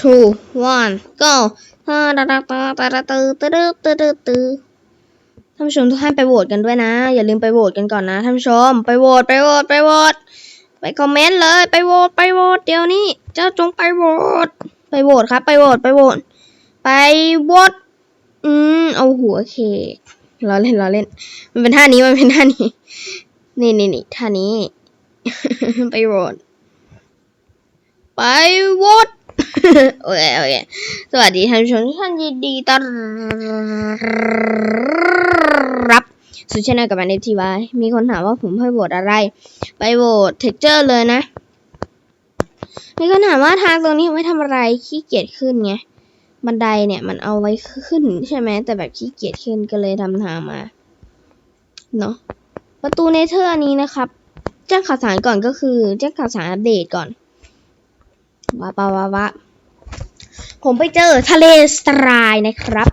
two one go ตาตาตาตาตาตาตือตือตือตือตือท่านผู้ชมทุกท่านไปโหวตกันด้วยนะ อย่าลืมไปโหวตกันก่อนนะท่านผู้ชม ไปโหวตไปโหวตไปโหวตไปคอมเมนต์เลย ไปโหวตไปโหวตเดี๋ยวนี้ เจ้าจงไปโหวตไปโหวตครับ ไปโหวตไปโหวตไปโหวตอืมเอาหัวเคล้อเล่นล้อเล่น มันเป็นท่านี้มันเป็นท่านี้ นี่นี่นี่ท่านี้ ไปโหวตไปโหวต โอเคโอเคสวัสดีท่านผู้ชมทุกท่านยินดีต้อนรับสู่ช่องกับมันเอฟทีวมีคนถามว่าผมให้โหวตอะไร ไปโหวตเท็กเจอร์เลยนะ มีคนถามว่าทางตรงนี้ไว้ทำอะไรขี้เกียจขึ้นไงบันไดเนี่ยมันเอาไว้ขึ้นใช่ไหมแต่แบบขี้เกียจขึ้นก็เลยทำทางมาเนาะประตูเนเธอร์อันนี้นะครับแจ้งข่าวสารก่อนก็คือแจ้งข่าวสารอัปเดตก่อนว้าว้าว้าว้า ผมไปเจอทะเลทรายนะครับ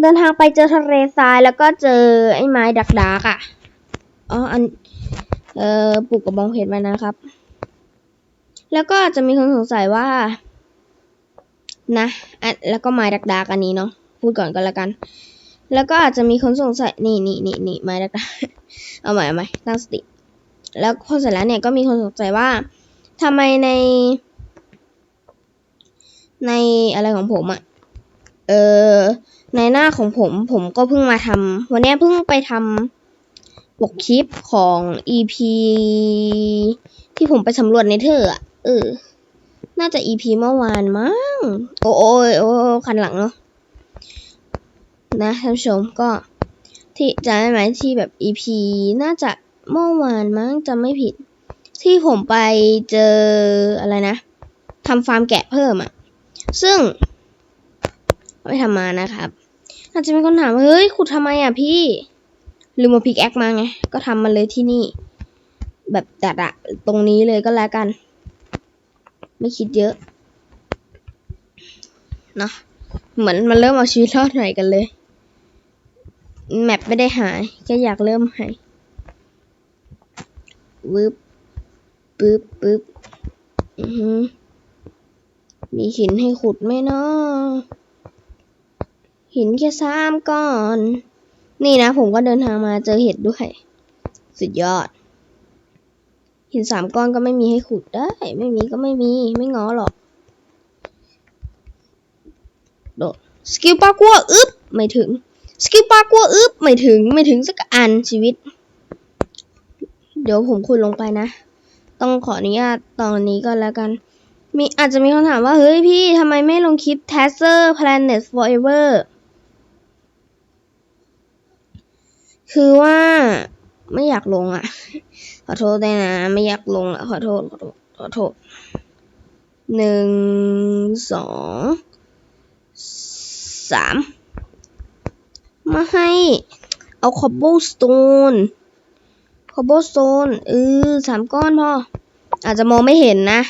เดินทางไปเจอทะเลทรายแล้วก็เจอไอ้ไม้ดักดักอะอ๋ออันเอ่อปลูกกระบองเพชรไว้นะครับ แล้วก็จะมีคนสงสัยว่า นะอะแล้วก็ไม้ดักดักอันนี้เนาะพูดก่อนก็แล้วกัน แล้วก็อาจจะมีคนสงสัยนี่นี่นี่นี่ไม้ดักดักเอาใหม่เอาใหม่ตั้งสติ แล้วพอเสร็จแล้วเนี่ยก็มีคนสงสัยว่าทำไมใน ในอะไรของผมอะเออในหน้าของผมผมก็เพิ่งมาทำวันนี้เพิ่งไปทำปกคลิปของ EP ที่ผมไปสำรวจในเธออะเออ น่าจะ EP เมื่อวานมั้ง โอ้โอ้ยโอ้คันหลังเนาะนะท่านผู้ชมก็ที่จำได้ไหมที่แบบ EP น่าจะเมื่อวานมั้งจำไม่ผิด ที่ผมไปเจออะไรนะทำฟาร์มแกะเพิ่มอะ ซึ่งไม่ทำมานะครับ อาจจะมีคนถามว่าเฮ้ยขุดทำไมอะพี่ลืมมาพิกแอคมาไง ก็ทำมาเลยที่นี่ แบบจัดอะตรงนี้เลยก็แล้วกัน ไม่คิดเยอะเนาะเหมือนมันเริ่มเอาชีวิตรอดหน่อยกันเลยแมปไม่ได้หายแค่อยากเริ่มใหม่วึบปึ๊บปึ๊บอือหือ มีหินให้ขุดไหมเนาะหินแค่สามก้อน นี่นะผมก็เดินทางมาเจอเห็ดด้วย สุดยอด หินสามก้อนก็ไม่มีให้ขุดได้ ไม่มีก็ไม่มี ไม่ง้อหรอก โดด สกิลปลากัวอึ๊บ ไม่ถึง สกิลปลากัวอึ๊บ ไม่ถึง ไม่ถึงสักอันชีวิต เดี๋ยวผมขุดลงไปนะ ต้องขออนุญาตตอนนี้ก็แล้วกัน มีอาจจะมีคำถามว่า เฮ้ยพี่ทำไมไม่ลงคลิป t a s e r Planet Forever คือว่าไม่อยากลงอะ ขอโทษด้วยนะ ไม่อยากลงอะขอโทษ ขอโทษขอโทษหนึ่งสองสามมาให้เอาคอบโบสโตนคอบโบสโตนเออสามก้อนพออาจจะมองไม่เห็นนะ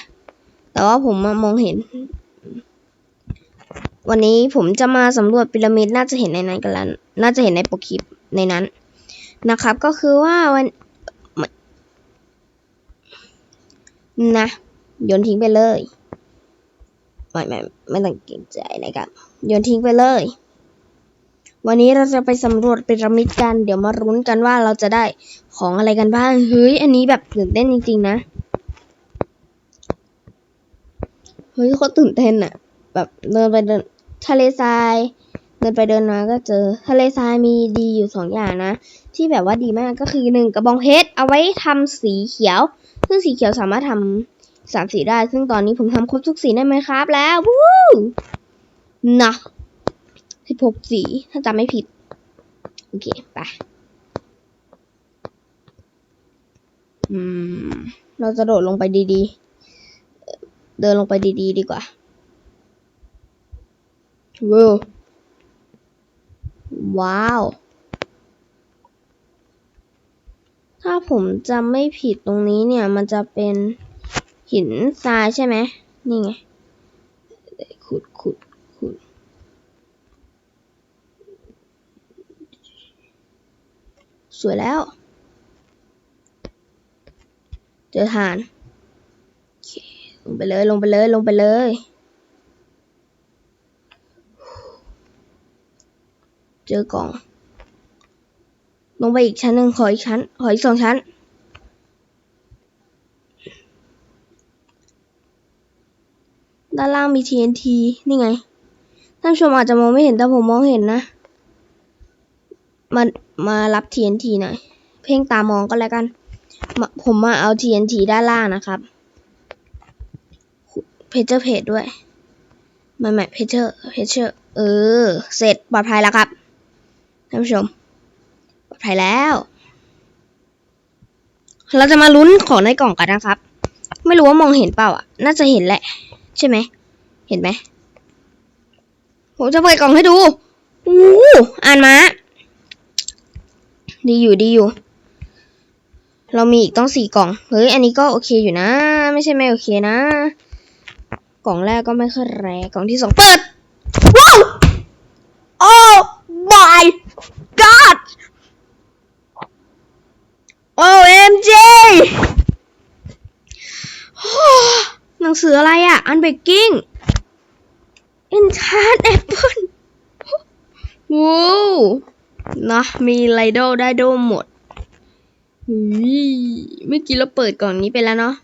แต่ว่าผมมองเห็น วันนี้ผมจะมาสำรวจพีระมิดน่าจะเห็นในนั้นกันแล้วน่าจะเห็นในโปรคลิปในนั้น นะครับ ก็คือว่าวันนะโยนทิ้งไปเลยไม่ไม่ไม่ต้องเกรงใจนะครับโยนทิ้งไปเลย วันนี้เราจะไปสำรวจพีระมิดกัน เดี๋ยวมารุ้นกันว่าเราจะได้ของอะไรกันบ้างเฮ้ยอันนี้แบบตื่นเต้นจริง ๆ นะ เฮ้ยเขาตื่นเต้นอะแบบเดินไปเดินทะเลทรายเดินไปเดินมาก็เจอ ทะเลทรายมีดีอยู่สองอย่างนะ ที่แบบว่าดีมากก็คือหนึ่งกระบองเพชรเอาไว้ทำสีเขียว ซึ่งสีเขียวสามารถทำสามสีได้ ซึ่งตอนนี้ผมทำครบทุกสีได้ไหมครับแล้ววู้นะสิบหกสีถ้าจำไม่ผิด โอเค ไป อืม เราจะโดดลงไปดีๆ เดินลงไปดีๆดีกว่าว้าวว้าว ถ้าผมจำไม่ผิดตรงนี้เนี่ย มันจะเป็นหินทรายใช่ไหม นี่ไง ขุดขุดขุด สวยแล้ว เจอฐานโอเค ลงไปเลยลงไปเลยลงไปเลย เจอกล่อง ลงไปอีกชั้นหนึ่งขออีกชั้นขออีกสองชั้น ด้านล่างมี TNT นี่ไง ท่านชมอาจจะมองไม่เห็นแต่ผมมองเห็นนะ มามารับ TNT หน่อย เพ่งตามองก็แล้วกัน ผมมาเอา TNT ด้านล่างนะครับ เพจเจอร์เพจด้วยไม่ไม่เพจเจอร์เพจเจอร์เออ เสร็จปลอดภัยแล้วครับท่านผู้ชม ปลอดภัยแล้ว เราจะมาลุ้นของในกล่องกันนะครับ ไม่รู้ว่ามองเห็นเปล่าอะ น่าจะเห็นแหละ ใช่ไหม เห็นไหมผมจะเปิดกล่องให้ดูอู้อ่านมา ดีอยู่ดีอยู่ เรามีอีกต้องสี่กล่อง เฮ้ย อันนี้ก็โอเคอยู่นะ ไม่ใช่ไม่โอเคนะ กล่องแรกก็ไม่ค่อยแรงกล่องที่สองเปิดว้าวโอ้ my god OMG หนังสืออะไรอะ Unbreaking Enchant Apple ว้าวนะมีไลโดได้โดหมดเมื่อกี้เราเปิดกล่องนี้ไปแล้วเนาะ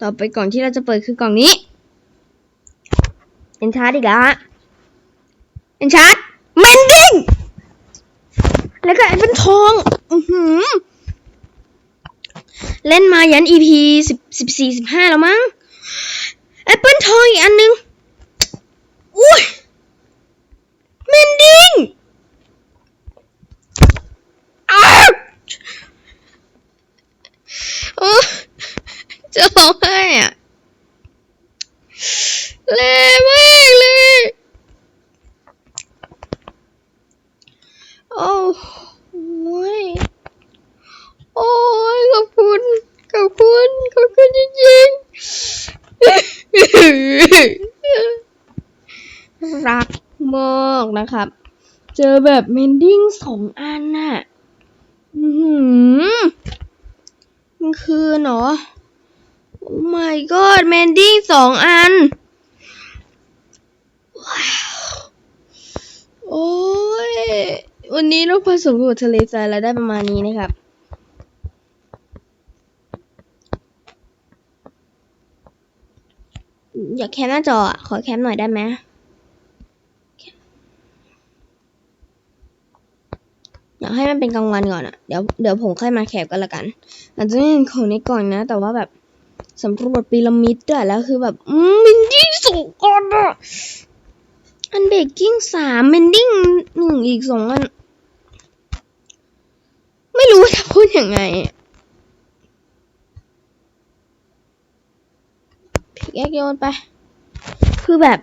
ต่อไปกล่องที่เราจะเปิดคือกล่องนี้ เอ็นชาร์ดอีกแล้วฮะเอ็นชาร์ดเมนดิ้งแล้วก็ไอ้เป็นทอง อือหือ เล่นมายัน EP สิบสิบสี่สิบห้าแล้วมั้งแอปเปิลทองอีกอันนึง อุ้ยเมนดิ้งอ้าวโอ้จะร้องไห้อะ เละมากเลย โอ้ยโอ้ยขอบคุณ ขอบคุณ ขอบคุณจริงๆ รักมากนะครับ เจอแบบเมนดิ้งสองอันน่ะอือหือมันคือเนาะ โอ้ my god เมนดิ้งสองอัน โอ้ย วันนี้เราผสมกับทะเลทรายแล้วได้ประมาณนี้นะครับ อยากแคปหน้าจออะขอแคปหน่อยได้ไหมอยากให้มันเป็นกลางวันก่อนอะเดี๋ยวเดี๋ยวผมค่อยมาแคปกันละกัน อาจจะไม่เห็นของในกล่องนะ แต่ว่าแบบสำรวจพีระมิดอะแล้วคือแบบ อืมมินดิ้งสองก่อนอะ อันเบกกิ้งสามเมนดิ้งหนึ่งอีกสองอัน ไม่รู้จะพูดยังไงอะพี่แกโยนไป คือแบบ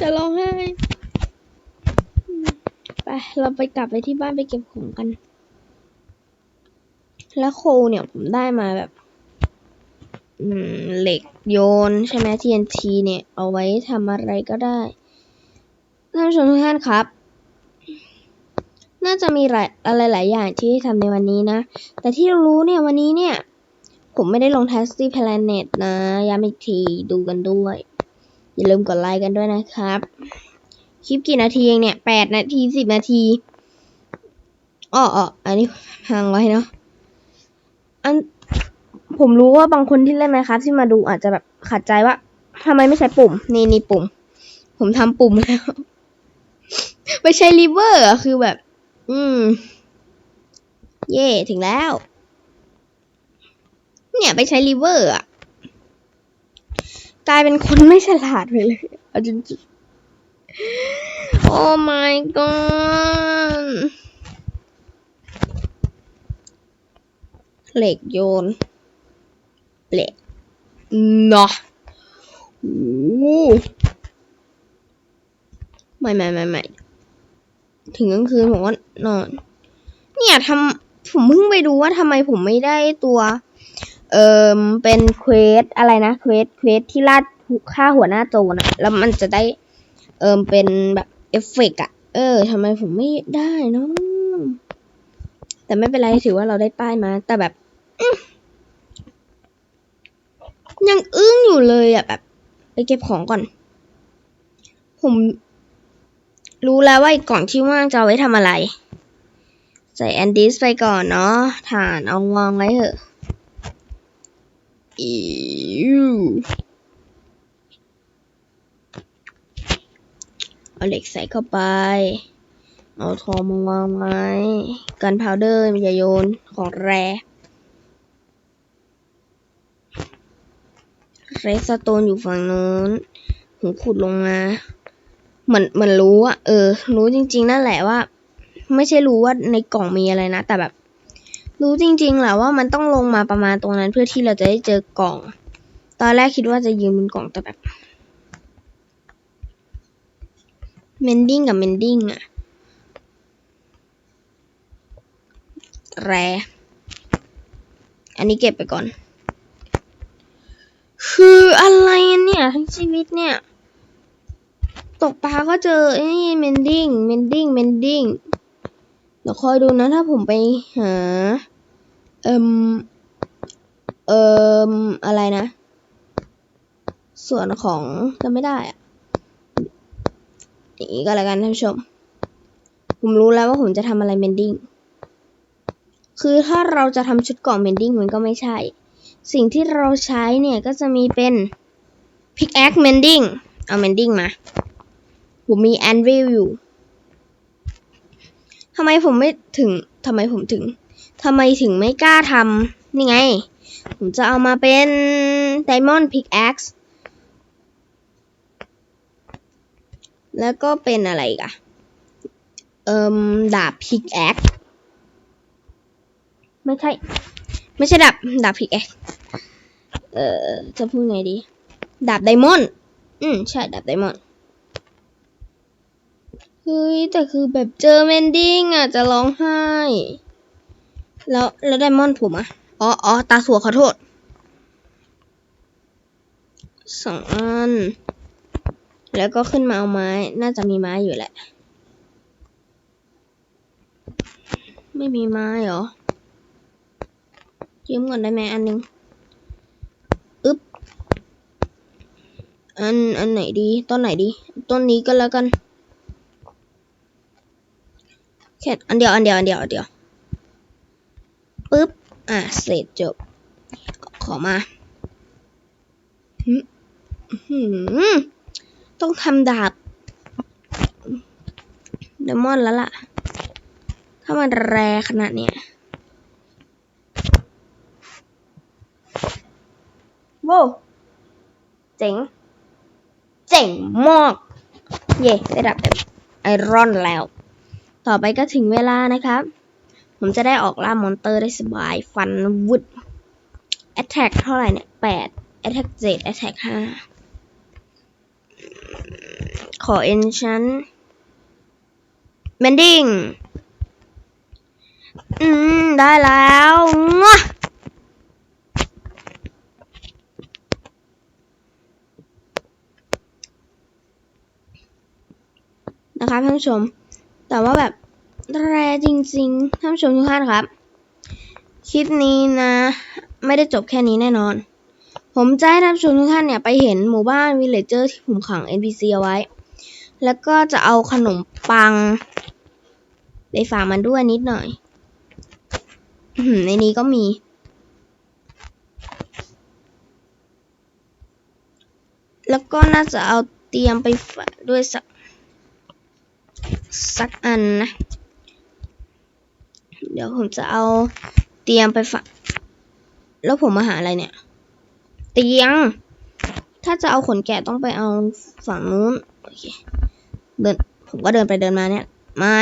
จะร้องไห้ ไป เราไปกลับไปที่บ้านไปเก็บของกัน แล้วโคเนี่ยผมได้มาแบบอืมเหล็กโยนใช่ไหม TNT เนี่ย เอาไว้ทำอะไรก็ได้ ท่านผู้ชมทุกท่านครับ น่าจะมีหลายอะไรหลายอย่างที่ทำในวันนี้นะ แต่ที่เรารู้เนี่ยวันนี้เนี่ย ผมไม่ได้ลง Tasty Planet นะย้ำอีกทีดูกันด้วย อย่าลืมกดไลค์กันด้วยนะครับ คลิปกี่นาทีเองเนี่ยแปดนาทีสิบนาทีอ้ออออันนี้พังไว้เนาะ อันผมรู้ว่าบางคนที่เล่นไหมครับที่มาดูอาจจะแบบขัดใจว่าทำไมไม่ใช้ปุ่ม นี่นี่ปุ่ม ผมทำปุ่มแล้วไม่ใช่รีเวอร์คือแบบ อืม เย่ถึงแล้ว เนี่ยไปใช้รีเวอร์อะกลายเป็นคนไม่ฉลาดไปเลยเอาจริงๆโอ้ my god เหล็กโยนเหล็กเนาะโอ้ไม่ไม่ไม่ไม่ถึงกลางคืนผมก็นอน เนี่ยทำผมเพิ่งไปดูว่าทำไมผมไม่ได้ตัว เอ่อเป็นเควสอะไรนะเควสเควสที่ลาดฆ่าหัวหน้าโจรอะแล้วมันจะได้ เอ่อเป็นแบบเอฟเฟกต์อะเออทำไมผมไม่ได้เนาะแต่ไม่เป็นไรถือว่าเราได้ป้ายมา แต่แบบ ยังอื้ออยู่เลยอะแบบ ไปเก็บของก่อน ผม รู้แล้วว่าไอ้กล่องที่ว่างจะเอาไว้ทำอะไร ใส่แอนดิสไปก่อนเนาะฐานเอาวางไว้เถอะอิวเอาเหล็กใส่เข้าไป เอาทองมาวางไว้ กันพาวเดอร์อย่าโยนของแร่ เรสโตนอยู่ฝั่งนู้นผมขุดลงมา เหมือนเหมือนรู้อะเออ รู้จริง ๆ นั่นแหละว่า ไม่ใช่รู้ว่าในกล่องมีอะไรนะ แต่แบบ รู้จริง ๆแหละว่ามันต้องลงมาประมาณตรงนั้นเพื่อที่เราจะได้เจอกล่อง ตอนแรกคิดว่าจะยืนบนกล่องแต่แบบเมนดิ้งกับเมนดิ้งอะแรอันนี้เก็บไปก่อน คืออะไรเนี่ยทั้งชีวิตเนี่ย ตกปลาก็เจอไอ้นี่เมนดิ้งเมนดิ้งเมนดิ้งเดี๋ยวคอยดูนะถ้าผมไปหา เอิมเอิมอะไรนะ ส่วนของจะไม่ได้อะอย่างนี้ก็แล้วกันท่านผู้ชม ผมรู้แล้วว่าผมจะทำอะไรเมนดิ้งคือถ้าเราจะทำชุดเกราะเมนดิ้งมันก็ไม่ใช่ สิ่งที่เราใช้เนี่ยก็จะมีเป็น pickaxe mending เอา mending มา ผมมี anvil อยู่ทำไมผมไม่ถึงทำไมผมถึงทำไมถึงไม่กล้าทำนี่ไง ผมจะเอามาเป็น diamond pickaxe แล้วก็เป็นอะไรกะเอิมดาบ pickaxe ไม่ใช่ ไม่ใช่ดาบดาบ pickaxe เอ่อจะพูดไงดี ดาบไดมอนด์อืมใช่ดาบไดมอนด์เฮ้ยแต่คือแบบเจอเมนดิ้งอะจะร้องไห้ แล้วแล้วไดมอนด์ผมอะอ๋ออ๋อตาสัวขอโทษสองอัน แล้วก็ขึ้นมาเอาไม้ น่าจะมีไม้อยู่แหละ ไม่มีไม้เหรอ ยืมก่อนได้ไหมอันหนึงอึ๊บอันอันไหนดี ต้นไหนดี ต้นนี้ก็แล้วกันแค่อันเดียวอันเดียวอันเดียวอันเดียวปึ๊บอะเสร็จจบ ขอมาหึหืมต้องทำดาบเดมอนแล้วล่ะ ถ้ามันแรขนาดเนี้ย ว้เจ๋ง เจ๋งมาก เย่ได้ดับไอรอนแล้ว ต่อไปก็ถึงเวลานะครับ ผมจะได้ออกล่ามอนเตอร์ได้สบาย ฟันวุด attack เท่าไหร่เนี่ยแปด attack เจ็ด attack ห้าขอ enchant mending อืม ได้แล้วงะ นะครับท่านผู้ชม แต่ว่าแบบแรจริงๆท่านผู้ชมทุกท่านครับ คลิปนี้นะ ไม่ได้จบแค่นี้แน่นอน ผมจะให้ท่านผู้ชมทุกท่านเนี่ยไปเห็นหมู่บ้านวิลเลเจอร์ที่ผมขัง NPC เอาไว้ แล้วก็จะเอาขนมปังไปฝากมันด้วยนิดหน่อยในนี้ก็มี แล้วก็น่าจะเอาเตรียมไปฝากด้วยสัก สักอันนะ เดี๋ยวผมจะเอาเตียงไปฝากแล้วผมมาหาอะไรเนี่ย เตียง ถ้าจะเอาขนแกะต้องไปเอาฝั่งนู้นโอเคเดินผมก็เดินไปเดินมาเนี่ย ไม่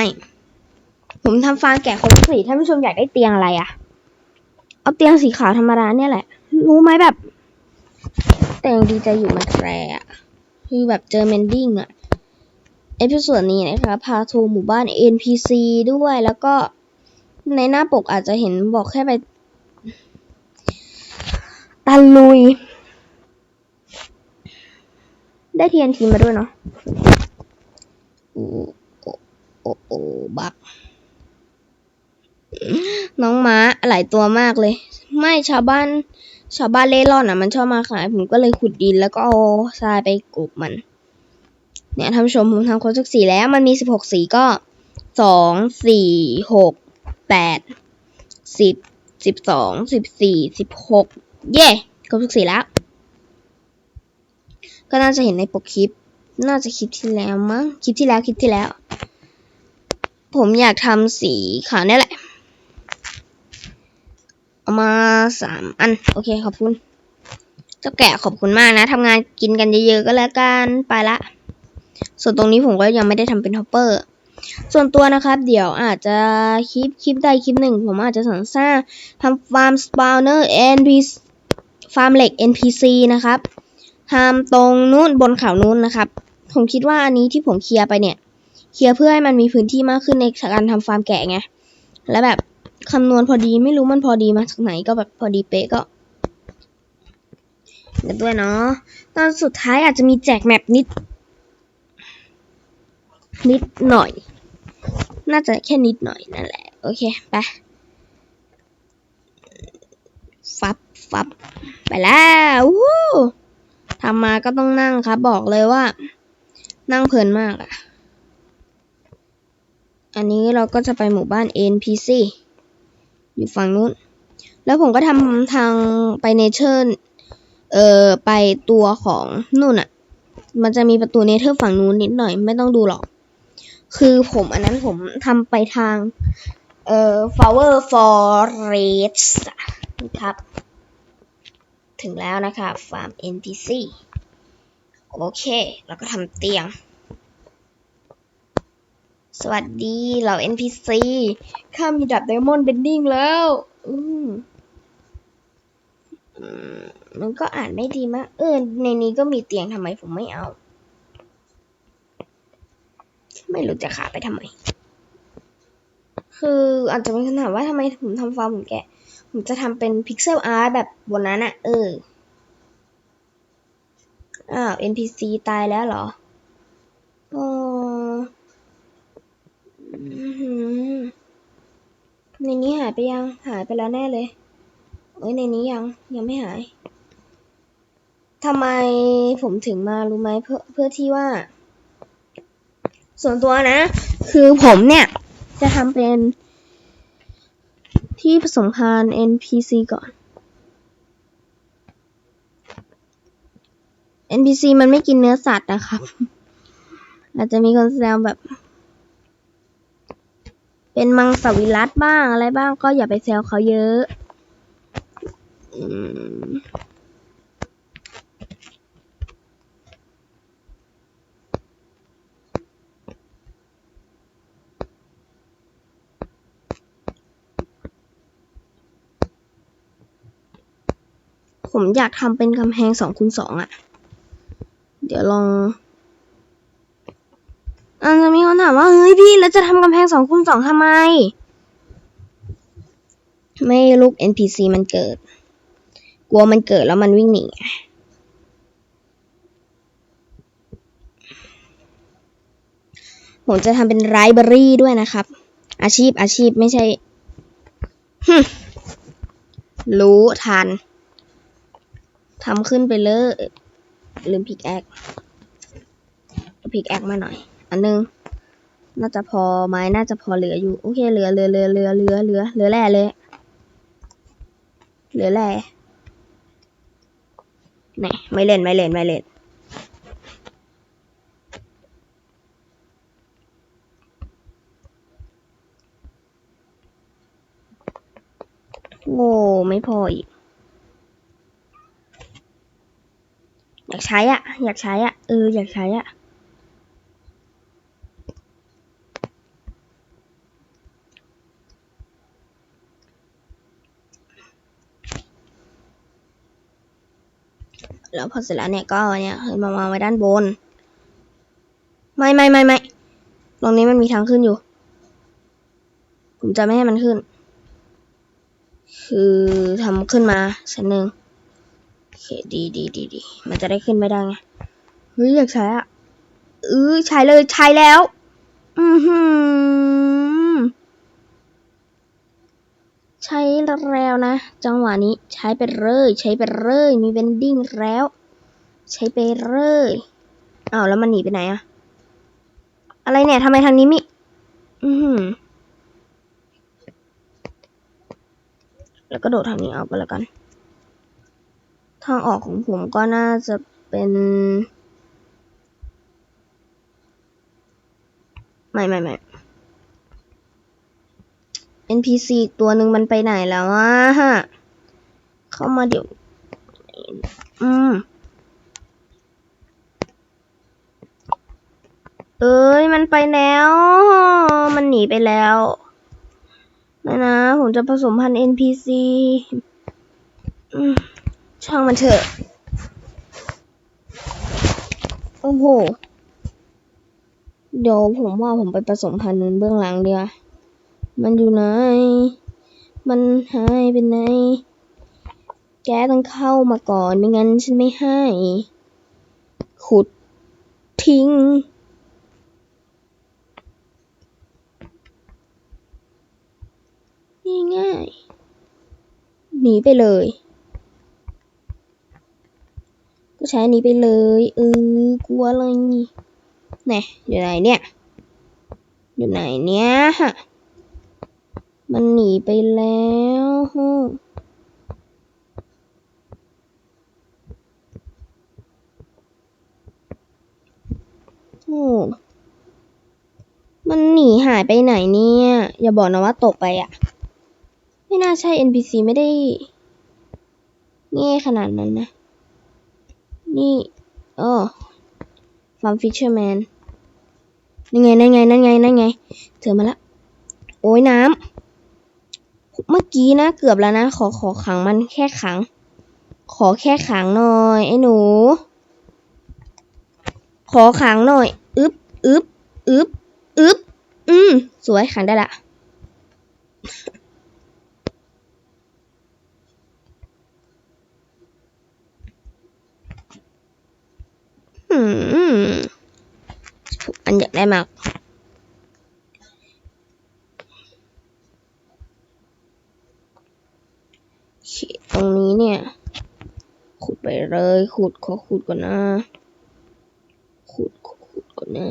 ผมทำฟางแกะคนสีท่านผู้ชมอยากได้เตียงอะไรอะเอาเตียงสีขาวธรรมดาเนี่ยแหละ รู้ไหมแบบ แต่ยังดีใจอยู่มันแรอะคือแบบเจอเมนดิ้งอะ เอพิส่วนนี้นะคะพาทัวร์หมู่บ้าน NPC ด้วยแล้วก็ในหน้าปกอาจจะเห็นบอกแค่ไปตะลุย ได้ TNT มาด้วยเนาะโอ้โอ้โอ้บัก น้องม้าหลายตัวมากเลย ไม่ชาวบ้าน ชาวบ้านเล่ร่อนอะ มันชอบมาขาย ผมก็เลยขุดดินแล้วก็เอาทรายไปกบมัน เนี่ยท่านผู้ชมผมทำครบทุกสีแล้วมันมีสิบหกสีก็สองสี่หกแปดสิบสิบสองสิบสี่สิบหกเย่ครบทุกสีแล้ว ก็น่าจะเห็นในปกคลิป น่าจะคลิปที่แล้วมั้งคลิปที่แล้วคลิปที่แล้ว ผมอยากทำสีขาวเนี่ยแหละ เอามาสามอัน โอเคขอบคุณเจ้าแกะขอบคุณมากนะทำงานกินกันเยอะๆก็แล้วกันไปละ ส่วนตรงนี้ผมก็ยังไม่ได้ทำเป็นฮอปเปอร์ส่วนตัวนะครับ เดี๋ยวอาจจะคลิปคลิปใดคลิปหนึ่ง ผมอาจจะสอนสร้างทำฟาร์มสปาวเนอร์ NPC ฟาร์มเหล็ก NPC นะครับทำตรงนู้นบนเขานู้นนะครับ ผมคิดว่าอันนี้ที่ผมเคลียร์ไปเนี่ย เคลียร์เพื่อให้มันมีพื้นที่มากขึ้นในการทำฟาร์มแกะไง แล้วแบบคำนวณพอดีไม่รู้มันพอดีมาจากไหนก็แบบพอดีเป๊ะก็กันด้วยเนาะ ตอนสุดท้ายอาจจะมีแจกแมปนิด นิดหน่อย น่าจะแค่นิดหน่อยนั่นแหละ โอเค ไป ฟับฟับไปแล้ววู้ทำมาก็ต้องนั่งครับ บอกเลยว่า นั่งเพลินมากอะอันนี้เราก็จะไปหมู่บ้าน NPC อยู่ฝั่งนู้น แล้วผมก็ทำทางไปเนเธอร์เอ่อ ไปตัวของนู่นอะมันจะมีประตูเนเธอร์ฝั่งนู้นนิดหน่อย ไม่ต้องดูหรอก คือผมอันนั้นผมทำไปทาง เอ่อ flower forest นะครับ ถึงแล้วนะคะฟาร์ม NPC โอเค แล้วก็ทำเตียง สวัสดีเหล่า NPC ข้ามีดับไดมอนด์เบนดิ้งแล้ว อืมมันก็อ่านไม่ดีมาก เออ ในนี้ก็มีเตียงทำไมผมไม่เอา ไม่รู้จะขาไปทำไม คืออาจจะเป็นคำถามว่าทำไมผมทำฟาร์มผมแกะ ผมจะทำเป็นพิกเซลอาร์ตแบบบนนั้นอะเออ อ้าว NPC ตายแล้วเหรออือหือในนี้หายไปยัง หายไปแล้วแน่เลยเอ้ยในนี้ยังยังไม่หายทำไมผมถึงมารู้ไหมเพื่อเพื่อที่ว่า ส่วนตัวนะ คือผมเนี่ย จะทำเป็นที่ผสมพัน NPC ก่อน NPC มันไม่กินเนื้อสัตว์นะครับ อาจจะมีคนแซวแบบ เป็นมังสวิรัตบ้างอะไรบ้างก็อย่าไปแซวเขาเยอะ ผมอยากทำเป็นกำแพงสองคูณสองอะเดี๋ยวลองอาจจะมีคนถามว่าเฮ้ยพี่แล้วจะทำกำแพงสองคูณสองทำไม ไม่ลูก NPC มันเกิด กลัวมันเกิดแล้วมันวิ่งหนีผมจะทำเป็นไรเบอรี่ด้วยนะครับ อาชีพอาชีพไม่ใช่ รู้ทัน ทำขึ้นไปเลยลืมพิกแอคพิกแอคมาหน่อย อันนึง น่าจะพอไม้น่าจะพอเหลืออยู่ โอเค เหลือเหลือเหลือเหลือเหลือเหลือเหลือแร่เลย เหลือแร่ไหนไม่เล่นไม่เล่นไม่เล่นโง่ไม่พออีก อยากใช้อะ อยากใช้อะ เออ อยากใช้อะ แล้วพอเสร็จแล้วเนี่ยก็เนี่ยขึ้นมาวางไว้ด้านบน ไม่ไม่ไม่ไม่ตรงนี้มันมีทางขึ้นอยู่ ผมจะไม่ให้มันขึ้น คือทำขึ้นมาชั้นหนึ่ง เคดีดีดีดีมันจะได้ขึ้นไม่ได้ไงเฮ้ยอยากใช้อะเออใช้เลยใช้แล้ว อือหือใช้แล้วนะ จังหวะนี้ใช้ไปเลย ใช้ไปเลย มีเวนดิ้งแล้ว ใช้ไปเลยอ้าวแล้วมันหนีไปไหนอะอะไรเนี่ยทำไมทางนี้มิอือหือแล้วก็โดดทางนี้เอาไปแล้วกัน ทางออกของผมก็น่าจะเป็นไม่ไม่ไม่ NPC ตัวหนึ่งมันไปไหนแล้วอะฮะ เข้ามาเดี๋ยว อืม เอ้ย มันไปแล้ว มันหนีไปแล้วนะนะ ผมจะผสมพันธุ์ NPC อืม ช่างมันเถอะ โอ้โห เดี๋ยวผมว่าผมไปผสมพันธุ์เบื้องหลังเดียวมันอยู่ไหน มันหายไปไหน แกต้องเข้ามาก่อนไม่งั้นฉันไม่ให้ ขุดทิ้ง ง่ายๆหนีไปเลย ก็ใช้อันนี้ไปเลย เออกลัวอะไรนี่ไหนอยู่ไหนเนี่ย อยู่ไหนเนี่ยฮะมันหนีไปแล้วฮะโอ้มันหนีหายไปไหนเนี่ย อย่าบอกนะว่าตกไปอะ ไม่น่าใช่ NPC ไม่ได้แง่ขนาดนั้นนะ นี่อ๋อฟาร์มฟิชเชอร์แมนนั่นไงนั่นไงนั่นไงนั่นไงเจอมาละโอ้ยน้ำเมื่อกี้นะเกือบแล้วนะ ขอขอขังมันแค่ขัง ขอแค่ขังหน่อย ไอ้หนู ขอขังหน่อยอึบอึบอึบอึบอืมสวยขังได้ละ อืมอันอยากได้มากโอเคตรงนี้เนี่ย ขุดไปเลย ขุดขอขุดก่อนนะ ขุดขอขุดก่อนนะ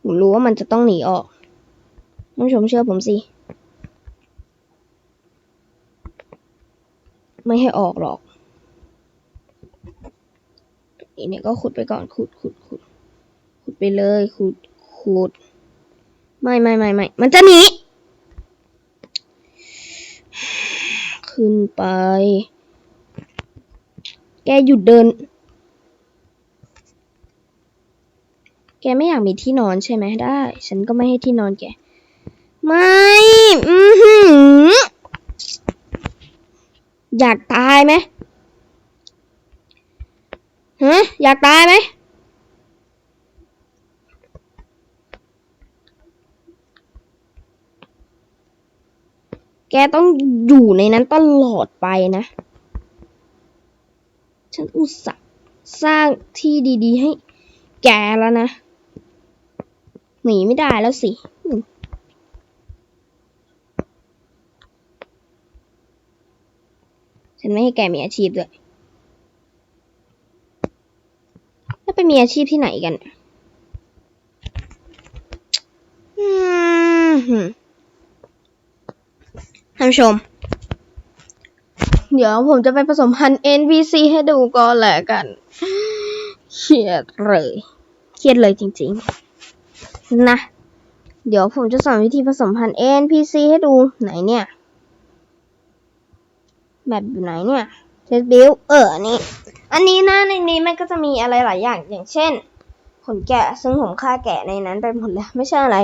ผมรู้ว่ามันจะต้องหนีออก ท่านผู้ชมเชื่อผมสิ ไม่ให้ออกหรอกอันนี้ก็ขุดไปก่อนขุดขุดขุดขุดไปเลยขุดขุด ไม่ไม่ไม่ไม่มันจะหนีขึ้นไป แกหยุดเดิน แกไม่อยากมีที่นอนใช่ไหมได้ ฉันก็ไม่ให้ที่นอนแก ไม่ อือหือ อยากตายไหมฮะอยากตายไหมแกต้องอยู่ในนั้นตลอดไปนะ ฉันอุตส่าห์สร้างที่ดีๆให้แกแล้วนะ หนีไม่ได้แล้วสิอืม ฉันไม่ให้แกมีอาชีพด้วย แล้วไปมีอาชีพที่ไหนกันอืมหืมท่านผู้ชม เดี๋ยวผมจะไปผสมพันธุ์ NPC ให้ดูก่อนแหละกันเครียดเลยเครียดเลยจริงๆ นะ เดี๋ยวผมจะสอนวิธีผสมพันธุ์ NPC ให้ดูไหนเนี่ย แบบอยู่ไหนเนี่ยเทสบิลเอออันนี้ อันนี้นะในนี้มันก็จะมีอะไรหลายอย่างอย่างเช่นขนแกะซึ่งผมฆ่าแกะในนั้นไปหมดแล้วไม่ใช่อะไร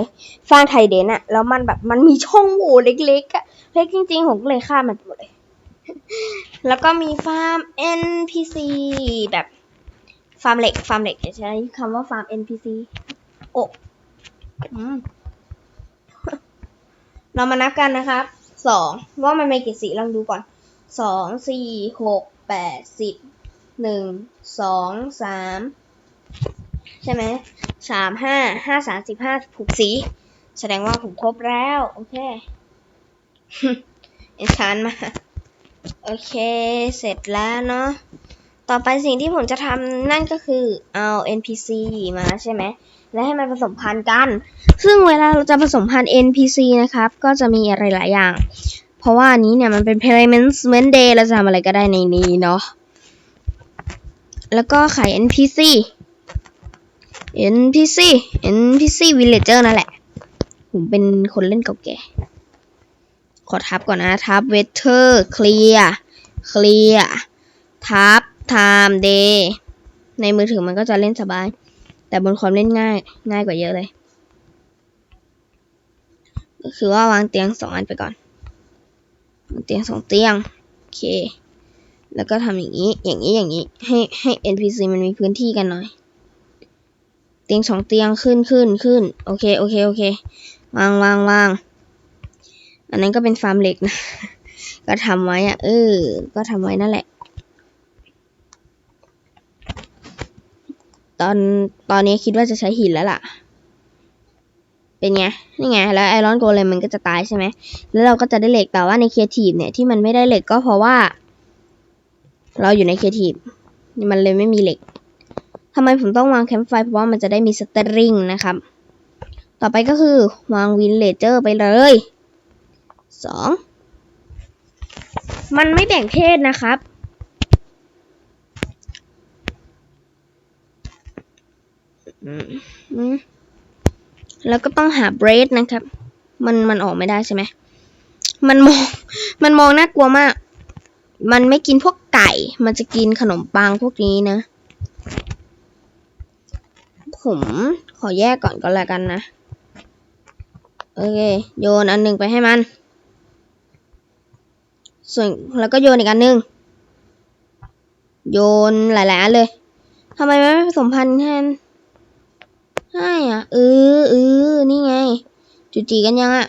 ฟางไทยเดนอะแล้วมันแบบมันมีช่องโหว่เล็กๆอะเล็กจริงๆผมก็เลยฆ่ามันหมดเลย แล้วก็มีฟาร์ม NPC แบบฟาร์มเหล็กฟาร์มเหล็กจะใช้คำว่าฟาร์ม NPC โอ้เรามานับกันนะครับสองว่ามันมีกี่สีลองดูก่อน สองสี่หกแปดสิบหนึ่งสองสามใช่ไหมสามห้าห้าสามสิบห้าผูกสี แสดงว่าผมครบแล้ว โอเคเอนชานมา โอเค เสร็จแล้วเนาะต่อไปสิ่งที่ผมจะทำนั่นก็คือเอา NPC มาใช่ไหม และให้มันผสมพันธุ์กัน ซึ่งเวลาเราจะผสมพันธุ์ NPC นะครับ ก็จะมีอะไรหลายอย่าง เพราะว่านี้เนี่ยมันเป็น Placement Day เราจะทำอะไรก็ได้ในนี้เนาะ แล้วก็ขาย NPC NPC NPC Villager นั่นแหละ ผมเป็นคนเล่นเก่าแก่ ขอทับก่อนนะ ทับ Weather Clear Clear ทับ Time Day ในมือถือมันก็จะเล่นสบาย แต่บนคอมเล่นง่าย ง่ายกว่าเยอะเลย ก็คือว่าวางเตียงสองอันไปก่อน เตียงสองเตียง โอเค แล้วก็ทำอย่างนี้ อย่างนี้ อย่างนี้ ให้ให้ NPC มันมีพื้นที่กันหน่อย เตียงสองเตียงขึ้นขึ้นขึ้น โอเค โอเค โอเค วางวางวาง อันนั้นก็เป็นฟาร์มเหล็กนะ ก็ทำไว้อะเออ ก็ทำไว้นั่นแหละ ตอน ตอนนี้คิดว่าจะใช้หินแล้วล่ะ เป็นไง นี่ไง แล้วไอรอนโกเลมมันก็จะตายใช่ไหม แล้วเราก็จะได้เหล็ก แต่ว่าในคีเอทีฟเนี่ยที่มันไม่ได้เหล็กก็เพราะว่า เราอยู่ในคีเอทีฟมันเลยไม่มีเหล็กทำไมผมต้องวางแคมป์ไฟเพราะว่ามันจะได้มีสเตอริงนะครับ ต่อไปก็คือวางวินเลเจอร์ไปเลยสอง มันไม่แบ่งเพศนะครับอืมอืม แล้วก็ต้องหาเบรดนะครับ มันมันออกไม่ได้ใช่ไหม มันมองมันมองน่ากลัวมาก มันไม่กินพวกไก่ มันจะกินขนมปังพวกนี้นะ ผมขอแยกก่อนก็แล้วกันนะ โอเค โยนอันหนึ่งไปให้มัน ส่วนแล้วก็โยนอีกอันหนึ่งโยนหลายๆอันเลยทำไมไม่ผสมพันธุ์แทน ใช่อะเออเออนี่ไง จุจีกันยังอะ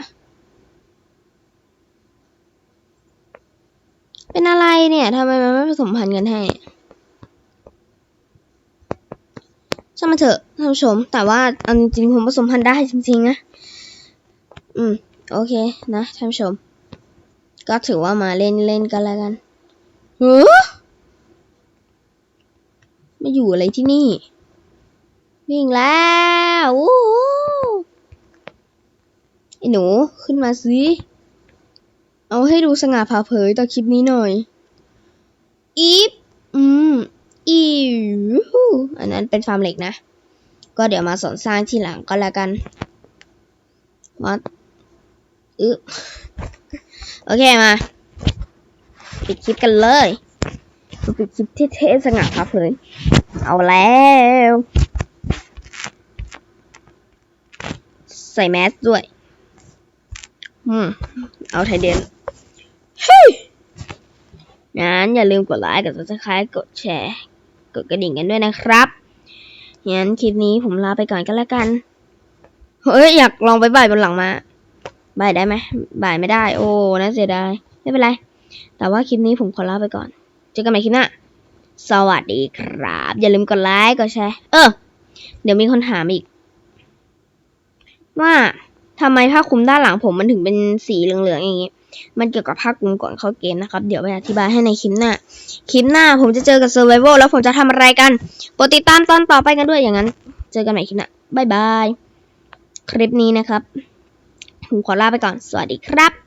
เป็นอะไรเนี่ยทำไมมันไม่ผสมพันธุ์กันให้ช่างมันเถอะท่านผู้ชม แต่ว่าเอาจริงๆผมผสมพันธุ์ได้จริงๆนะ อืม โอเคนะท่านผู้ชม ก็ถือว่ามาเล่นเล่นกันแล้วกันเฮ้อมาอยู่อะไรที่นี่ วิ่งแล้ว อู้ไอ้หนูขึ้นมาสิ เอาให้ดูสง่าผ่าเผยต่อคลิปนี้หน่อย อีฟอืมอิวอันนั้นเป็นฟาร์มเหล็กนะ ก็เดี๋ยวมาสอนสร้างทีหลังก็แล้วกันวัดอึโอเคมา ปิดคลิปกันเลย ปิดคลิปเท่ๆสง่าผ่าเผยเอาแล้ว ใส่แมสด้วย อืม เอาไทเดนเฮ้ยงั้นอย่าลืมกดไลค์กด subscribe กดแชร์ กดกระดิ่งกันด้วยนะครับงั้นคลิปนี้ผมลาไปก่อนก็แล้วกัน เฮ้ย อยากลองไปบ่ายบนหลังมาบ่ายได้ไหมบ่ายไม่ได้ โอ้น่าเสียดาย ไม่เป็นไร แต่ว่าคลิปนี้ผมขอลาไปก่อน เจอกันใหม่คลิปหน้า สวัสดีครับ อย่าลืมกดไลค์ กดแชร์ เออ เดี๋ยวมีคนถามอีก ว่าทำไมผ้าคลุมด้านหลังผมมันถึงเป็นสีเหลืองๆอย่างนี้ มันเกี่ยวกับผ้าคลุมก่อนเข้าเกมนะครับ เดี๋ยวไปอธิบายให้ในคลิปหน้า คลิปหน้าผมจะเจอกับ Survival แล้วผมจะทำอะไรกันโปรดติดตามตอนต่อไปกันด้วยอย่างนั้น เจอกันใหม่คลิปหน้าบายบาย คลิปนี้นะครับ ผมขอลาไปก่อน สวัสดีครับ